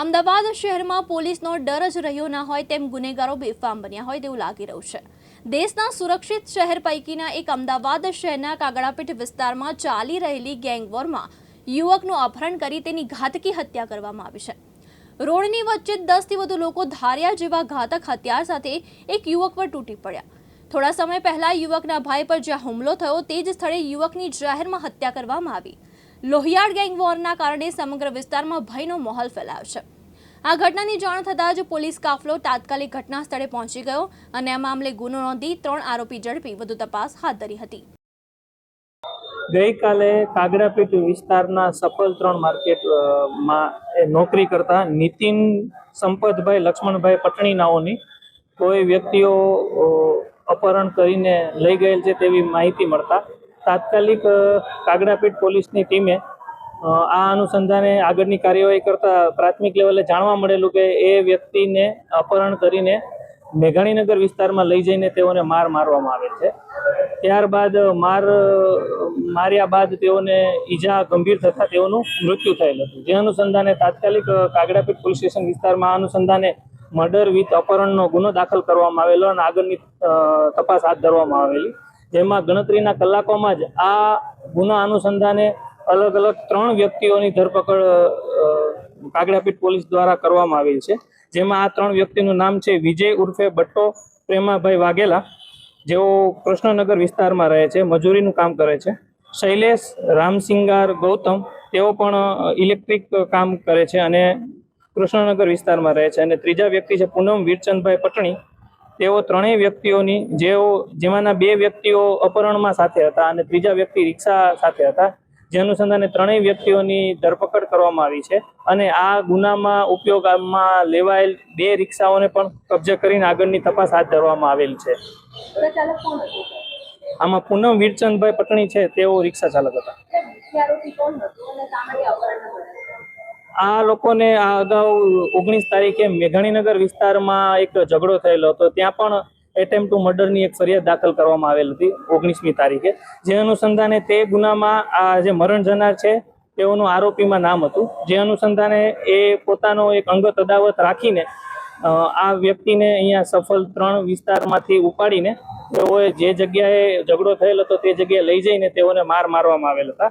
અમદાવાદ શહેરમાં પોલીસનો ડર જ રહ્યો ના હોય તેમ ગુનેગારો બેફામ બન્યા હોય તેવું લાગી રહ્યું છે. દેશના સુરક્ષિત શહેર પૈકીના એક અમદાવાદ શહેરના કાગડાપીઠ વિસ્તારમાં ચાલી રહેલી ગેંગવોરમાં યુવકનું અપહરણ કરી તેની ઘાતકી હત્યા કરવામાં આવી છે. રોડની વચ્ચે દસથી વધુ લોકો ધાર્યા જેવા ઘાતક હથિયાર સાથે એક યુવક પર તૂટી પડ્યા. થોડા સમય પહેલા યુવકના ભાઈ પર જ્યાં હુમલો થયો તે જ સ્થળે યુવકની જાહેરમાં હત્યા કરવામાં આવી. લોહિયાળ ગેંગ વોરના કારણે સમગ્ર વિસ્તારમાં ભયનો માહોલ ફેલાયો છે. આ ઘટનાની જાણ થતાં જ પોલીસ કાફલો તાત્કાલિક ઘટના સ્થળે પહોંચી ગયો અને આ મામલે ગુનો નોંધી ત્રણ આરોપી ઝડપી વધુ તપાસ હાથ ધરી હતી. ગઈકાલે કાગડાપીઠ વિસ્તારના સફળ ત્રણ માર્કેટ અ, માં એ નોકરી કરતા નીતિન સંપતભાઈ લક્ષ્મણભાઈ પટણી નાઓની કોઈ વ્યક્તિઓ અપહરણ કરીને લઈ ગયેલ છે તેવી માહિતી મળતા તાત્કાલિક કાગડાપીઠ પોલીસની ટીમે આ અનુસંધાને આગળની કાર્યવાહી કરતા પ્રાથમિક લેવલે જાણવા મળેલું કે એ વ્યક્તિને અપહરણ કરીને મેઘાણીનગર વિસ્તારમાં લઈ જઈને તેઓને માર મારવામાં આવેલ છે. ત્યારબાદ માર, માર્યા બાદ તેઓને ઈજા ગંભીર થતા તેઓનું મૃત્યુ થયેલ હતું. જે અનુસંધાને તાત્કાલિક કાગડાપીઠ પોલીસ સ્ટેશન વિસ્તારમાં અનુસંધાને મર્ડર વિથ અપહરણનો ગુનો દાખલ કરવામાં આવેલો અને આગળની તપાસ હાથ ધરવામાં આવેલી. જેમાં ગણતરીના કલાકોમાં જ આ ગુના અનુસંધાને અલગ અલગ ત્રણ વ્યક્તિઓની ધરપકડ કાગડાપીઠ પોલીસ દ્વારા કરવામાં આવેલ છે. જેમાં આ ત્રણ વ્યક્તિનું નામ છે વિજય ઉર્ફે બટ્ટો પ્રેમાભાઈ વાઘેલા. જેઓ કૃષ્ણનગર વિસ્તારમાં રહે છે, મજૂરીનું કામ કરે છે. શૈલેષ રામસિંગાર ગૌતમ, તેઓ પણ ઇલેક્ટ્રિક કામ કરે છે અને કૃષ્ણનગર વિસ્તારમાં રહે છે. અને ત્રીજા વ્યક્તિ છે પૂનમ વીરચંદભાઈ પટણી. તેઓ ત્રણેય વ્યક્તિઓની, જેઓ, જેમાંના બે વ્યક્તિઓ અપહરણમાં સાથે હતા અને ત્રીજા વ્યક્તિ રિક્ષા સાથે હતા. જે અનુસંધાને ત્રણેય વ્યક્તિઓની ધરપકડ કરવામાં આવી છે અને આ ગુનામાં ઉપયોગમાં લેવાયેલ બે રિક્ષાઓને પણ કબજે કરીને આગળની તપાસ હાથ ધરવામાં આવેલ છે. આમાં પૂનમ વીરચંદભાઈ પટણી છે, તેઓ રિક્ષા ચાલક હતા. આ લોકોને આ અગાઉ ઓગણીસ તારીખે મેઘાણીનગર વિસ્તારમાં એક ઝઘડો થયેલો હતો. ત્યાં પણ એટેમ્પ ટુ મર્ડરની એક ફરિયાદ દાખલ કરવામાં આવેલ હતી ઓગણીસમી તારીખે. જે અનુસંધાને તે ગુનામાં આ જે મરણ જનાર છે, તેઓનું આરોપીમાં નામ હતું. જે અનુસંધાને એ પોતાનો એક અંગત અદાવત રાખીને આ વ્યક્તિને અહીંયા સફળ ત્રણ વિસ્તારમાંથી ઉપાડીને તેઓએ જે જગ્યાએ ઝઘડો થયેલ હતો તે જગ્યાએ લઈ જઈને તેઓને માર મારવામાં આવેલ હતા.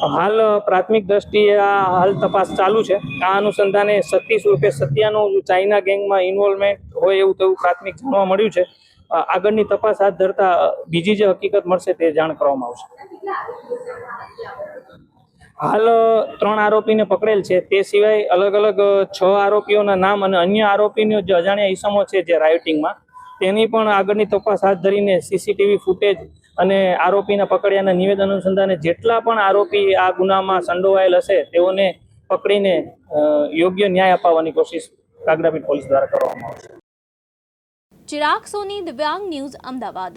હાલ પ્રાથમિક દ્રષ્ટિએ આ હાલ તપાસ ચાલુ છે. આ અનુસંધાને સતીશ રૂપે સત્યાનું ચાઇના ગેંગમાં ઇન્વોલ્વમેન્ટ હોય એવું તેવું પ્રાથમિક જાણવા મળ્યું છે. આગળની તપાસ હાથ ધરતા બીજી જે હકીકત મળશે તે જાણ કરવામાં આવશે. હાલ ત્રણ આરોપીને પકડેલ છે. તે સિવાય અલગ અલગ છ આરોપીઓના નામ અને અન્ય આરોપીનો જે અજાણ્યા ઈસમો છે જે રાયોટિંગમાં તેની પણ આગળની તપાસ હાથ ધરીને સીસીટીવી ફૂટેજ અને આરોપીના પકડ્યાના નિવેદન અનુસંધાને જેટલા પણ આરોપી આ ગુનામાં સંડોવાયેલ હશે, તેઓને પકડીને યોગ્ય ન્યાય અપાવવાની કોશિશ કાગડાપીઠ પોલીસ દ્વારા કરવામાં આવશે. ચિરાગ સોની, દિવ્યાંગ ન્યૂઝ, અમદાવાદ.